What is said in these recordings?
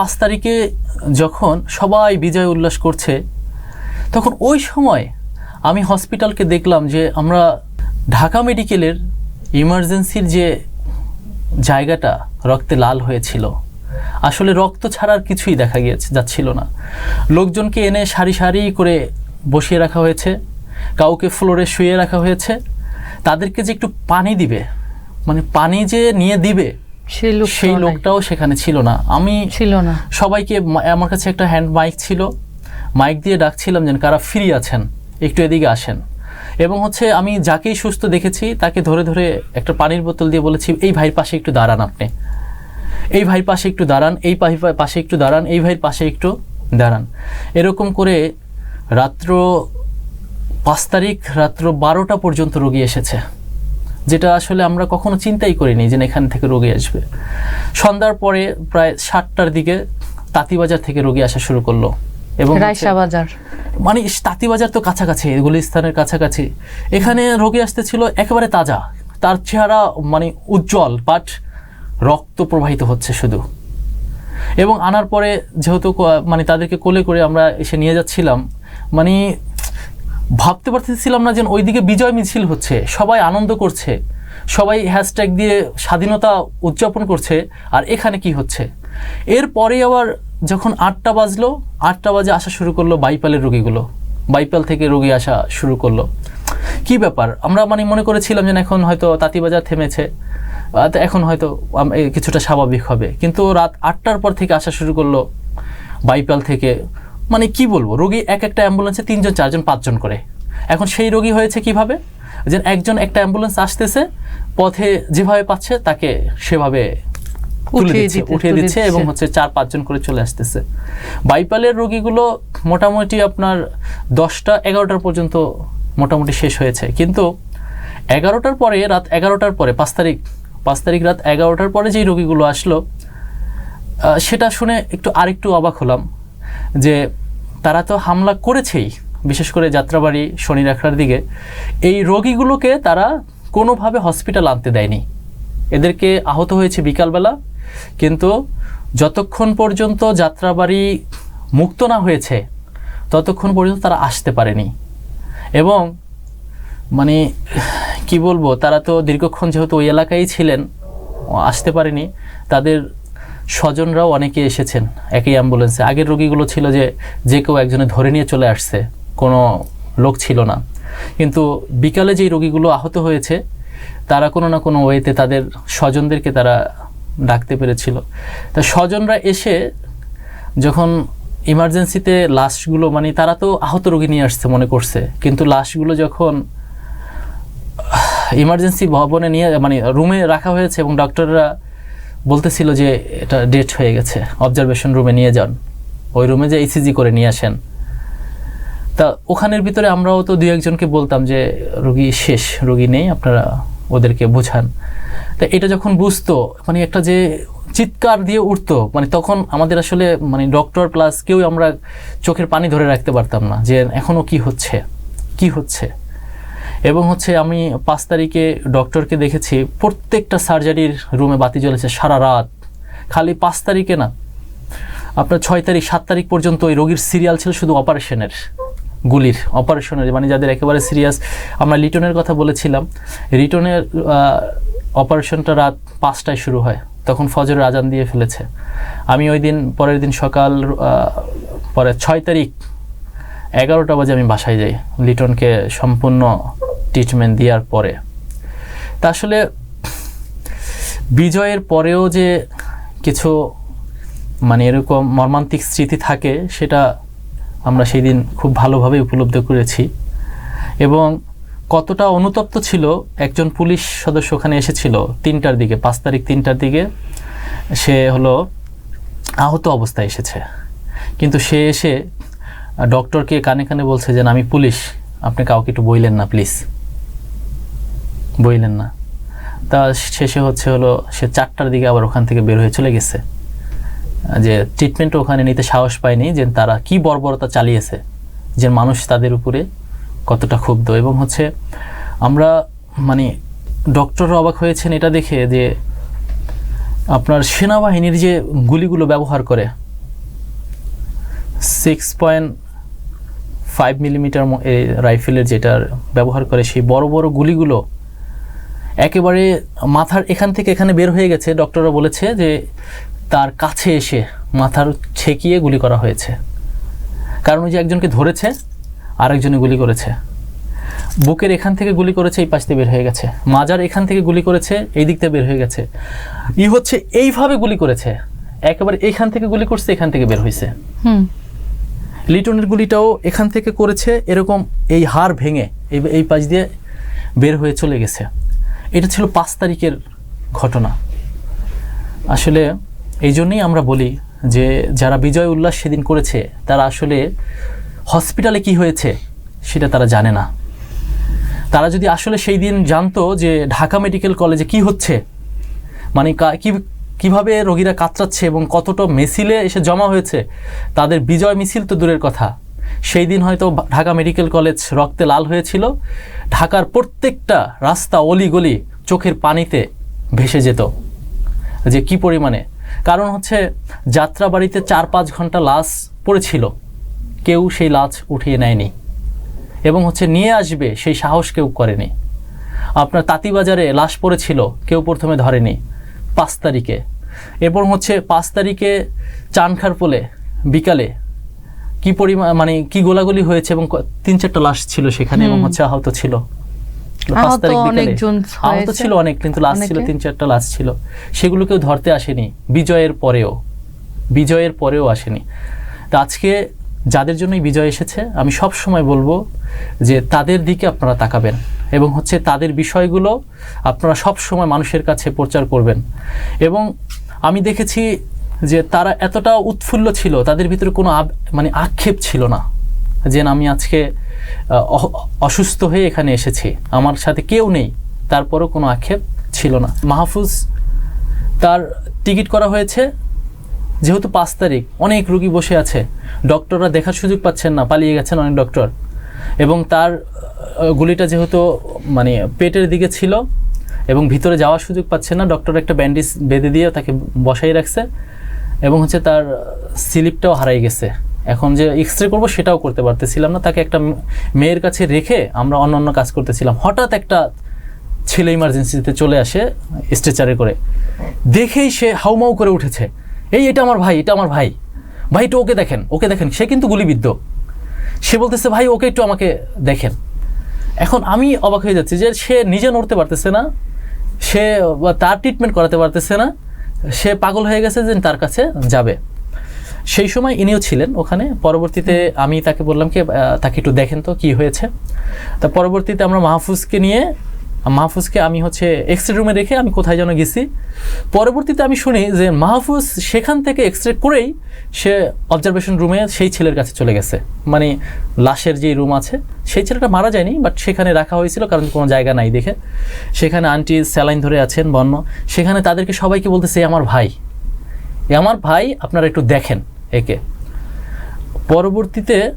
পাঁচ তারিখে যখন সবাই বিজয় উল্লাস করছে, তখন ওই সময় আমি হসপিটালকে দেখলাম যে আমরা ঢাকা মেডিকেলের ইমার্জেন্সির যে জায়গাটা রক্তে লাল হয়েছিল, আসলে রক্ত ছাড়ার কিছুই দেখা গিয়েছে, যাচ্ছিল না। লোকজনকে এনে সারি সারি করে বসিয়ে রাখা হয়েছে, কাউকে ফ্লোরে শুয়ে রাখা হয়েছে। তাদেরকে যে একটু পানি দিবে মানে পানি যে নিয়ে দিবে সেই লোক সেই লোকটাও সেখানে ছিল না। আমি ছিল না। সবাইকে আমার কাছে একটা হ্যান্ড মাইক ছিল। মাইক দিয়ে ডাকছিলাম যেন কারা ফ্রি আছেন একটু এদিকে আসেন। এবং হচ্ছে আমি যাকেই সুস্থ দেখেছি তাকে ধরে ধরে একটা পানির বোতল দিয়ে বলেছি এই ভাইয়ের পাশে একটু দাঁড়ান আপনি। এই ভাইয়ের পাশে একটু দাঁড়ান এই পাশে একটু দাঁড়ান এই ভাইয়ের পাশে একটু দাঁড়ান। এরকম করে রাত্র পাঁচ তারিখ রাত্র বারোটা পর্যন্ত রোগী এসেছে। যেটা আসলে আমরা কখনো চিন্তাই করিনি যে এখান থেকে রোগী আসবে। সন্ধ্যার পরে প্রায় সাতটার দিকে তাঁতিবাজার থেকে রোগী আসা শুরু করল এবং মানে তাঁতিবাজার তো কাছাকাছি গুলিস্তানের কাছাকাছি। এখানে রোগী আসতেছিল একেবারে তাজা তার চেহারা মানে উজ্জ্বল বাট রক্ত প্রবাহিত হচ্ছে শুধু। এবং আনার পরে যেহেতু মানে তাদেরকে কোলে করে আমরা এসে নিয়ে যাচ্ছিলাম মানে ভাবতে পারতেছিলাম না যে ওইদিকে বিজয় মিছিল হচ্ছে, সবাই আনন্দ করছে, সবাই হ্যাশট্যাগ দিয়ে স্বাধীনতা উদযাপন করছে, আর এখানে কি হচ্ছে? এরপরে আবার যখন আটটা বাজলো, আটটা বাজে আসা শুরু করল বাইপালের রোগীগুলো, বাইপাল থেকে রোগী আসা শুরু করল। কি ব্যাপার? আমরা মানে মনে করেছিলাম যে এখন হয়তো তাঁতিবাজার থেমেছে এখন হয়তো কিছুটা স্বাভাবিক হবে। কিন্তু রাত আটটার পর থেকে আসা শুরু করল বাইপাল থেকে। মানে কি বলব রোগী এক একটা অ্যাম্বুলেন্সে তিনজন চারজন পাঁচজন করে। এখন সেই রোগী হয়েছে কীভাবে? যে একজন একটা অ্যাম্বুলেন্স আসতেছে পথে যেভাবে পাচ্ছে তাকে সেভাবে তুলে উঠিয়ে দিচ্ছে উঠিয়ে দিচ্ছে এবং হচ্ছে চার পাঁচজন করে চলে আসতেছে। বাইপালের রোগীগুলো মোটামুটি আপনার দশটা এগারোটার পর্যন্ত মোটামুটি শেষ হয়েছে। কিন্তু এগারোটার পরে রাত এগারোটার পরে পাঁচ তারিখ পাঁচ তারিখ রাত এগারোটার পরে যেই রোগীগুলো আসলো সেটা শুনে একটু আরেকটু অবাক হলাম যে তারা তো হামলা করেছেই, বিশেষ করে যাত্রাবাড়ি শনি রাখার দিকে। এই রোগীগুলোকে তারা কোনোভাবে হসপিটাল আনতে দেয়নি। এদেরকে আহত হয়েছে বিকালবেলা, কিন্তু যতক্ষণ পর্যন্ত যাত্রাবাড়ি মুক্ত না হয়েছে, ততক্ষণ পর্যন্ত তারা আসতে পারেনি। এবং মানে কি বলব, তারা তো দীর্ঘক্ষণ যেহেতু ওই এলাকায় ছিলেন, আসতে পারেনি, তাদের স্বজনরাও অনেকে এসেছেন, একই অ্যাম্বুলেন্সে। আগের রোগীগুলো ছিল যে যে কেউ একজনে ধরে নিয়ে চলে আসছে, কোনো লোক ছিল না। কিন্তু বিকালে যেই রোগীগুলো আহত হয়েছে, তারা কোনো না কোনো ওয়েতে তাদের স্বজনদেরকে তারা ডাকতে পেরেছিল। তা স্বজনরা এসে যখন ইমার্জেন্সিতে লাশগুলো মানে তারা তো আহত রোগী নিয়ে আসছে মনে করছে, কিন্তু লাশগুলো যখন ইমার্জেন্সি ভবনে নিয়ে মানে রুমে রাখা হয়েছে এবং ডক্টররা বলতেছিল যে এটা ডেট হয়ে গেছে। অবজারভেশন রুমে নিয়ে যান। ওই রুমে যে ইসিজি করে নিয়ে আসেন। তা ওখানের ভিতরে আমরাও তো দু একজনকে বলতাম যে, রোগী শেষ, রুগী নেই, আপনারা ওদেরকে বোঝান। তা এটা যখন বুঝতো মানে একটা যে চিৎকার দিয়ে উঠতো মানে তখন আমাদের আসলে মানে ডক্টর প্লাস কেউ আমরা চোখের পানি ধরে রাখতে পারতাম না যে এখনও কি হচ্ছে? কি হচ্ছে? এবং হচ্ছে আমি পাঁচ তারিখে ডক্টরকে দেখেছি, প্রত্যেকটা সার্জারির রুমে বাতি জ্বলেছে সারা রাত। খালি পাঁচ তারিখে না, আপনার ছয় তারিখ, সাত তারিখ পর্যন্ত ওই রোগীর সিরিয়াল ছিল শুধু অপারেশনের গুলির অপারেশনের মানে যাদের একেবারে সিরিয়াস আমরা লিটনের কথা বলেছিলাম রিটনের অপারেশনটা রাত পাঁচটায় শুরু হয়, তখন ফজরের আজান দিয়ে ফেলেছে। আমি ওই দিন, পরের দিন সকাল পরে ছয় তারিখ, এগারোটা বাজে আমি বাসায় যাই, লিটনকে সম্পূর্ণ ট্রিটমেন্ট দেওয়ার পরে। তা আসলে বিজয়ের পরেও যে কিছু মানে এরকম মর্মান্তিক স্মৃতি থাকে, সেটা আমরা সেই দিন খুব ভালোভাবে উপলব্ধি করেছি। এবং কতটা অনুতপ্ত ছিল, একজন পুলিশ সদস্য ওখানে এসেছিল তিনটার দিকে, পাঁচ তারিখ তিনটার দিকে, সে হলো আহত অবস্থায় এসেছে। কিন্তু সে এসে ডক্টরকে কানে কানে বলছে যে আমি পুলিশ, আপনি কাউকে একটু বইলেন না প্লিজ বইলেন না। তা শেষে হচ্ছে হলো সে চারটার দিকে আবার ওখান থেকে বের হয়ে চলে গেছে। যে ট্রিটমেন্ট ওখানে নিতে সাহস পায়নি যে তারা কি বর্বরতা চালিয়েছে, যে মানুষ তাদের উপরে কতটা ক্ষুব্ধ। এবং হচ্ছে আমরা মানে ডক্টররা অবাক হয়েছেন এটা দেখে যে আপনার সেনাবাহিনীর যে গুলিগুলো ব্যবহার করে সিক্স পয়েন্ট ফাইভ মিলিমিটার রাইফেলের যেটা ব্যবহার করে সেই বড় বড় গুলিগুলো একেবারে মাথার এখান থেকে এখানে বের হয়ে গেছে। ডক্টররা বলেছে যে তার কাছে এসে মাথার ছেকিয়ে গুলি করা হয়েছে। কারণ ওই যে একজনকে ধরেছে আরেকজনে গুলি করেছে। বুকের এখান থেকে গুলি করেছে এই পাশ দিয়ে বের হয়ে গেছে। মাজার এখান থেকে গুলি করেছে এই দিক থেকে বের হয়ে গেছে। ই হচ্ছে এইভাবে গুলি করেছে একেবারে এখান থেকে গুলি করছে এখান থেকে বের হয়েছে হুম। লিটনের গুলিটাও এখান থেকে করেছে এরকম এই হাড় ভেঙে এই এই পাশ দিয়ে বের হয়ে চলে গেছে। এটা ছিল পাঁচ তারিখের ঘটনা। আসলে এই জন্যেই আমরা বলি যে, যারা বিজয় উল্লাস সেদিন করেছে, তারা আসলে হসপিটালে কি হয়েছে সেটা তারা জানে না। তারা যদি আসলে সেই দিন জানতো যে, ঢাকা মেডিকেল কলেজে কি হচ্ছে মানে কা- কীভাবে রোগীরা কাতরাচ্ছে এবং কতটা মিছিলে এসে জমা হয়েছে, তাদের বিজয় মিছিল তো দূরের কথা। সেই দিন হয়তো ঢাকা মেডিকেল কলেজ রক্তে লাল হয়েছিল। ঢাকার প্রত্যেকটা রাস্তা অলিগলি চোখের পানিতে ভেসে যেত। যে কি পরিমাণে? কারণ হচ্ছে যাত্রাবাড়িতে চার পাঁচ ঘণ্টা লাশ পড়েছিল। কেউ সেই লাশ উঠিয়ে নেয়নি। এবং হচ্ছে নিয়ে আসবে সেই সাহস কেউ করেনি। আপনার তাঁতিবাজারে লাশ পড়েছিল, কেউ প্রথমে ধরেনি। পাঁচ তারিখে। এরপর হচ্ছে পাঁচ তারিখে চানখার পোলে বিকালে কি পরিমাণ মানে কি গোলাগুলি হয়েছে এবং তিন চারটা লাশ ছিল সেখানে এবং হচ্ছে আহত ছিল। আহত। ছিল অনেক কিন্তু লাশ ছিল তিন চারটা লাশ ছিল। সেগুলো কেউ ধরতে আসেনি। বিজয়ের পরেও। বিজয়ের পরেও আসেনি। তো আজকে যাদের জন্যই বিজয় এসেছে আমি সব সময় বলব যে তাদের দিকে আপনারা তাকাবেন এবং হচ্ছে তাদের বিষয়গুলো আপনারা সব সময় মানুষের কাছে প্রচার করবেন। এবং আমি দেখেছি যে তারা এতটা উৎফুল্ল ছিল, তাদের ভিতরে কোনো মানে আক্ষেপ ছিল না যে আমি আজকে অসুস্থ হয়ে এখানে এসেছি, আমার সাথে কেউ নেই, তারপরও কোনো আক্ষেপ ছিল না। মাহফুজ, তার টিকিট করা হয়েছে, যেহেতু পাঁচ তারিখ, অনেক রুগী বসে আছে, ডক্টররা দেখার সুযোগ পাচ্ছেন না, পালিয়ে গেছেন অনেক ডক্টর, এবং তার গুলিটা যেহেতু মানে পেটের দিকে ছিল, এবং ভিতরে যাওয়ার সুযোগ পাচ্ছে না, ডক্টর একটা ব্যান্ডেজ বেঁধে দিয়ে তাকে বসাই রাখছে এবং হচ্ছে তার স্লিপটাও হারাই গেছে। এখন যে এক্স রে করব সেটাও করতে পারতেছিলাম না, তাকে একটা মেয়ের কাছে রেখে আমরা অন্য অন্য কাজ করতেছিলাম। হঠাৎ একটা ছেলে ইমার্জেন্সিতে চলে আসে স্ট্রেচারে করে। দেখেই সে হাউমাউ করে উঠেছে। এই, এটা আমার ভাই, এটা আমার ভাই। ভাই, একটু ওকে দেখেন ওকে দেখেন। সে কিন্তু গুলিবিদ্ধ। সে বলতেছে, ভাই, ওকে একটু আমাকে দেখেন। এখন আমি অবাক হয়ে যাচ্ছি যে সে নিজে নড়তে পারতেছে না, সে তার ট্রিটমেন্ট করাতে পারতেছে না সে পাগল হয়ে গেছে যে তার কাছে যাবে। সেই সময় ইনিও ছিলেন ওখানে। পরবর্তীতে আমি তাকে বললাম কি তাকে একটু দেখেন তো কি হয়েছে। তা পরবর্তীতে আমরা মাহফুজকে নিয়ে মাহফুজকে আমি হচ্ছে এক্স রে রুমে রেখে আমি কোথায় যেন গেছি। পরবর্তীতে আমি শুনি যে মাহফুজ সেখান থেকে এক্স রে করেই সে অবজারভেশন রুমে সেই ছেলের কাছে চলে গেছে। মানে লাশের যে রুম আছে, সেই ছেলেটা মারা যায়নি বাট সেখানে রাখা হয়েছিল কারণ কোনো জায়গা নাই দেখে। সেখানে আন্টি স্যালাইন ধরে আছেন, বন্য। সেখানে তাদেরকে সবাইকে বলতেছে, "এ আমার ভাই। এ আমার ভাই, আপনারা একটু দেখেন একে। পরবর্তীতে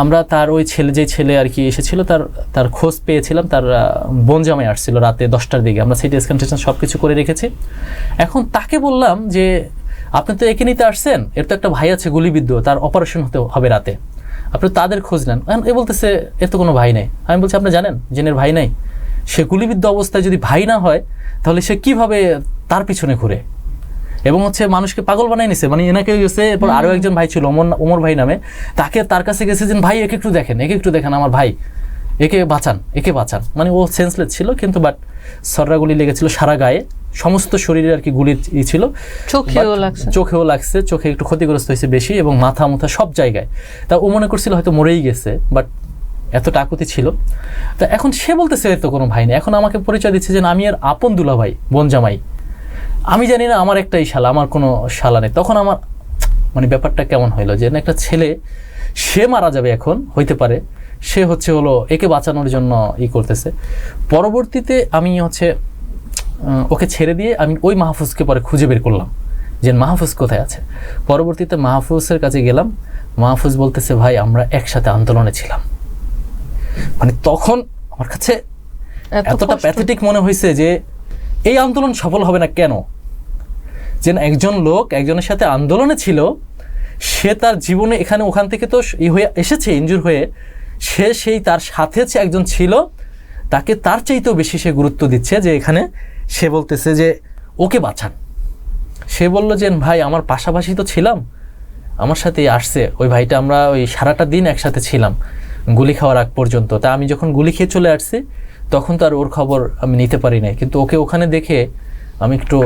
আমরা তার ওই ছেলে, যে ছেলে আর কি এসেছিল, তার তার খোঁজ পেয়েছিলাম, তার বোন জামাই আসছিল রাতে দশটার দিকে। আমরা সিটি স্ক্যান টেস্ট সব কিছু করে রেখেছি। এখন তাকে বললাম যে, আপনি তো একে নিতে আসছেন? এর তো একটা ভাই আছে গুলিবিদ্ধ, তার অপারেশন হতে হবে রাতে। আপনি তাদের খোঁজ নেন। এ বলতেছে, এর তো কোনো ভাই নেই। আমি বলছি, আপনি জানেন, জেনের ভাই নাই? সে গুলিবিদ্ধ অবস্থায় যদি ভাই না হয়, তাহলে সে কীভাবে তার পিছনে ঘুরে? এবং হচ্ছে মানুষকে পাগল বানাই নিছে। মানে এনাকে গেছে এরপর আরও একজন ভাই ছিল ওমর ওমর ভাই নামে। তাকে তার কাছে গেছে যে ভাই একে একটু দেখেন একে একটু দেখেন আমার ভাই। একে বাঁচান একে বাঁচান। মানে ও সেন্সলেস ছিল কিন্তু বাট সররা গুলি লেগেছিল সারা গায়ে। সমস্ত শরীরে আর কি গুলি ই ছিল। চোখেও লাগছে। চোখেও লাগছে চোখে একটু ক্ষতিগ্রস্ত হয়েছে বেশি এবং মাথা মুথা সব জায়গায়। তা ও মনে করছিল হয়তো মরেই গেছে বাট এত টাকুতি ছিল। তা এখন সে বলতেছে তো কোনো ভাই নেই। এখন আমাকে পরিচয় দিচ্ছে যে না, আমি আর আপন দুলা ভাই বোন জামাই। আমি জানি না আমার একটাই শালা আমার কোনো শালা নেই। তখন আমার মানে ব্যাপারটা কেমন হইল যে না একটা ছেলে সে মারা যাবে এখন হইতে পারে। সে হচ্ছে হলো একে বাঁচানোর জন্য ই করতেছে। পরবর্তীতে আমি হচ্ছে ওকে ছেড়ে দিয়ে আমি ওই মাহফুজকে পরে খুঁজে বের করলাম। যে মাহফুজ কোথায় আছে? পরবর্তীতে মাহফুজের কাছে গেলাম। মাহফুজ বলতেছে ভাই আমরা একসাথে আন্দোলনে ছিলাম। মানে তখন আমার কাছে এত এতটা। প্যাথেটিক মনে হয়েছে যে এই আন্দোলন সফল হবে না কেন? যে একজন লোক একজনের সাথে আন্দোলনে ছিল, সে তার জীবনে এখানে ওখান থেকে তো ই হয়ে এসেছে ইনজুর হয়ে, সে সেই তার সাথে একজন ছিল, তাকে তার চাইতেও বেশি সে গুরুত্ব দিচ্ছে যে এখানে সে বলতেছে যে, ওকে বাঁচান। সে বলল যে, ভাই, আমার পাশাপাশি তো ছিলাম। আমার সাথে আসছে। ওই ভাইটা আমরা ওই সারাটা দিন একসাথে ছিলাম, গুলি খাওয়ার আগ পর্যন্ত। তা আমি যখন গুলি খেয়ে চলে আসছি, তখন তো আর ওর খবর আমি নিতে পারি নাই। কিন্তু ওকে ওখানে দেখে আমি একটু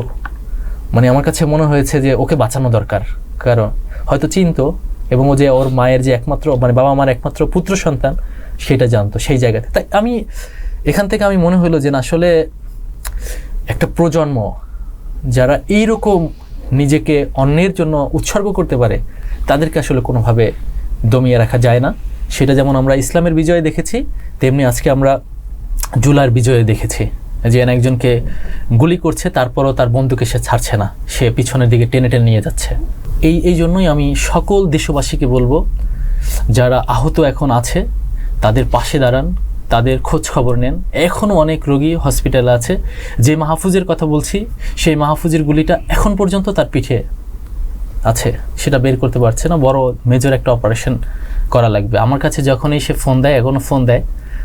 মানে আমার কাছে মনে হয়েছে যে ওকে বাঁচানো দরকার। কারণ হয়তো চিনতো এবং ও যে ওর মায়ের যে একমাত্র মানে বাবা মার একমাত্র পুত্র সন্তান, সেটা জানতো সেই জায়গাতে। তাই আমি, এখান থেকে আমি মনে হলো যে না, আসলে একটা প্রজন্ম যারা এইরকম নিজেকে অন্যের জন্য উৎসর্গ করতে পারে, তাদেরকে আসলে কোনোভাবে দমিয়ে রাখা যায় না। সেটা যেমন আমরা ইসলামের বিজয়ে দেখেছি, তেমনি আজকে আমরা জুলার বিজয়ে দেখেছি। এন একজনকে গুলি করছে, তারপরও তার বন্ধুকে সে ছাড়ছে না। সে পিছনের দিকে টেনে টেনে নিয়ে যাচ্ছে। এই এই জন্যই আমি সকল দেশবাসীকে বলব, যারা আহত এখন আছে, তাদের পাশে দাঁড়ান, তাদের খোঁজ খবর নেন। এখনও অনেক রোগী হসপিটালে আছে। যে মাহফুজের কথা বলছি, সেই মাহফুজের গুলিটা এখন পর্যন্ত তার পিঠে আছে। সেটা বের করতে পারছে না। বড় মেজর একটা অপারেশন করা লাগবে। আমার কাছে যখনই সে ফোন দেয় এখনও ফোন দেয়।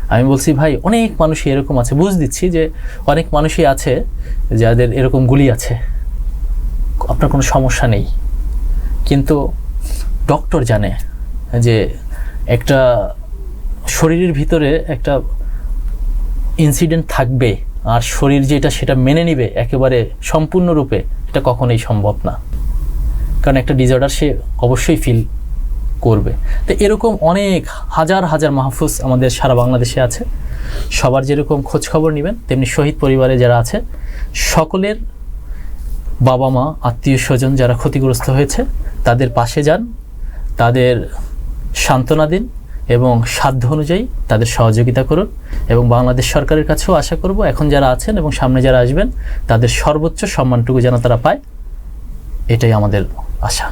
আমি বলছি, ভাই, অনেক মানুষই এরকম আছে। বুঝ দিচ্ছি যে অনেক মানুষই আছে যাদের এরকম গুলি আছে। আপনার কোনো সমস্যা নেই। কিন্তু ডক্টর জানে যে একটা শরীরের ভিতরে একটা ইনসিডেন্ট থাকবে আর শরীর যেটা সেটা মেনে নিবে একেবারে সম্পূর্ণরূপে, এটা কখনোই সম্ভব না। কারণ একটা ডিসঅর্ডার সে অবশ্যই ফিল করবে। তো এরকম অনেক হাজার হাজার মাহফুজ আমাদের সারা বাংলাদেশে আছে। সবার যেরকম খোঁজ খবর নেবেন, তেমনি শহীদ পরিবারে যারা আছে, সকলের বাবা মা, আত্মীয় স্বজন যারা ক্ষতিগ্রস্ত হয়েছে, তাদের পাশে যান, তাদের সান্ত্বনা দিন এবং সাধ্য অনুযায়ী তাদের সহযোগিতা করুন এবং বাংলাদেশ সরকারের কাছেও আশা করব এখন যারা আছেন এবং সামনে যারা আসবেন, তাদের সর্বোচ্চ সম্মানটুকু যেন তারা পায়, এটাই আমাদের আশা।